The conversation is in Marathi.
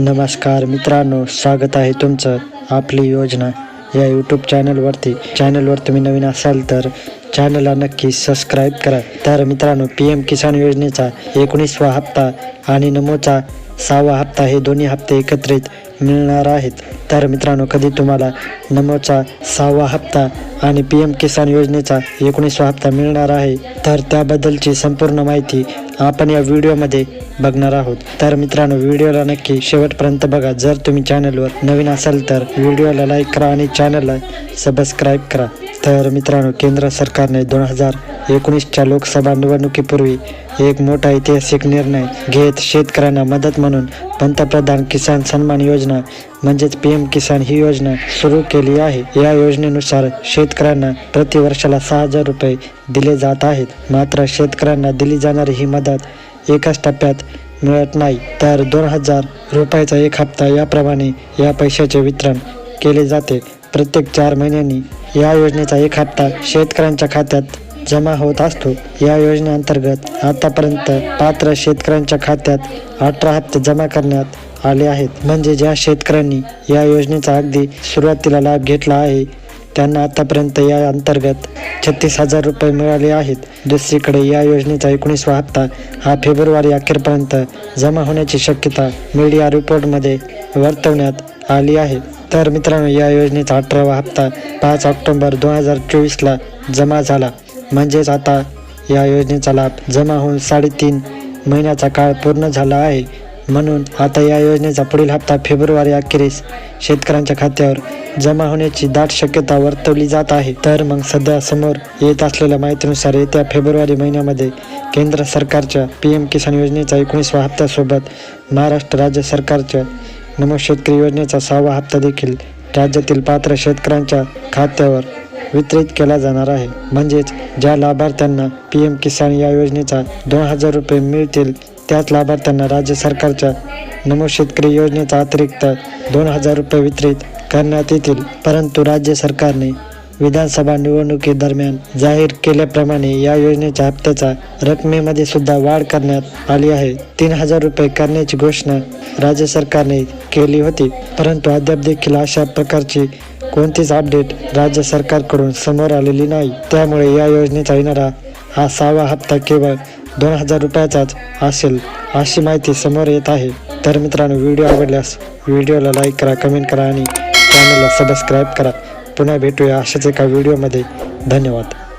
नमस्कार मित्रांनो स्वागत आहे तुमचं आपली योजना या यूट्यूब चॅनलवरती चॅनलवर तुम्ही नवीन असाल तर चॅनलला नक्की सबस्क्राईब करा. तर मित्रांनो पी एम किसान योजनेचा एकोणीसवा हप्ता आणि नमोचा सहावा हप्ता हे दोन्ही हप्ते एकत्रित मिळणार आहेत. तर मित्रांनो कधी तुम्हाला नमोचा सहावा हप्ता आणि पी एम किसान योजनेचा एकोणीसवा हप्ता मिळणार आहे तर त्याबद्दलची संपूर्ण माहिती आपण या व्हिडिओमध्ये बघणार आहोत. तर मित्रांनो व्हिडिओला नक्की शेवटपर्यंत बघा. जर तुम्ही चॅनलवर नवीन असाल तर व्हिडिओला लाईक करा आणि चॅनलला सबस्क्राईब करा. तर मित्रांनो केंद्र सरकारने दोन हजार एकोणीसच्या लोकसभा निवडणुकीपूर्वी एक मोठा ऐतिहासिक निर्णय घेत शेतकऱ्यांना मदत म्हणून पंतप्रधान किसान सन्मान योजना म्हणजेच पी एम किसान ही योजना सुरू केली आहे. या योजनेनुसार शेतकऱ्यांना प्रति वर्षाला सहा हजार रुपये दिले जात आहेत. मात्र शेतकऱ्यांना दिली जाणारी ही मदत एकाच टप्प्यात मिळत नाही. तर दोन हजार रुपयाचा एक हप्ता याप्रमाणे या पैशाचे वितरण केले जाते. प्रत्येक चार महिन्यांनी या योजनेचा एक हप्ता शेतकऱ्यांच्या खात्यात जमा होत असतो. या योजनेअंतर्गत आतापर्यंत पात्र शेतकऱ्यांच्या खात्यात अठरा हप्ते जमा करण्यात आले आहेत. म्हणजे ज्या शेतकऱ्यांनी या योजनेचा अगदी सुरुवातीला लाभ घेतला आहे त्यांना आतापर्यंत या अंतर्गत छत्तीस हजार रुपये मिळाले आहेत. दुसरीकडे या योजनेचा एकोणीसवा हप्ता हा फेब्रुवारी अखेरपर्यंत जमा होण्याची शक्यता मीडिया रिपोर्टमध्ये वर्तवण्यात आली आहे. तर मित्रांनो या योजनेचा अठरावा हप्ता पाच ऑक्टोबर दोन हजार चोवीसला जमा झाला. म्हणजेच आता या योजनेचा लाभ जमा होऊन साडेतीन महिन्याचा काळ पूर्ण झाला आहे. म्हणून आता या योजनेचा पुढील हप्ता फेब्रुवारी अखेरीस शेतकऱ्यांच्या खात्यावर जमा होण्याची दाट शक्यता वर्तवली जात आहे. तर मग सध्या समोर येत असलेल्या माहितीनुसार येत्या फेब्रुवारी महिन्यामध्ये केंद्र सरकारच्या पी एम किसान योजनेचा एकोणीसवा हप्त्यासोबत महाराष्ट्र राज्य सरकारच्या नमो शेतकरी योजनेचा सहावा हप्ता देखील राज्यातील पात्र शेतकऱ्यांच्या खात्यावर वितरित केला जाणार आहे. म्हणजेच ज्या लाभार्थ्यांना पी एम किसान या योजनेचा दोन हजार रुपये मिळतील त्याच लाभार्थ्यांना राज्य सरकारच्या नमो शेतकरी योजनेचा अतिरिक्त दोन हजार रुपये वितरित करण्यात येतील. परंतु राज्य सरकारने विधानसभा निवडणुकीदरम्यान जाहीर केल्याप्रमाणे या योजनेच्या हप्त्याचा रकमेमध्ये सुद्धा वाढ करण्यात आली आहे. तीन हजार रुपये करण्याची घोषणा राज्य सरकारने केली होती. परंतु अद्याप देखील अशा प्रकारची कोणतीच अपडेट राज्य सरकारकडून समोर आलेली नाही. त्यामुळे या योजनेचा येणारा हा सहावा हप्ता केवळ दोन हजार रुपयाचाच असेल अशी माहिती समोर येत आहे. तर मित्रांनो व्हिडिओ आवडल्यास व्हिडिओला लाईक करा कमेंट करा आणि चॅनलला सबस्क्राईब करा. पुन्हा भेटूया अशाच एका व्हिडिओमध्ये धन्यवाद.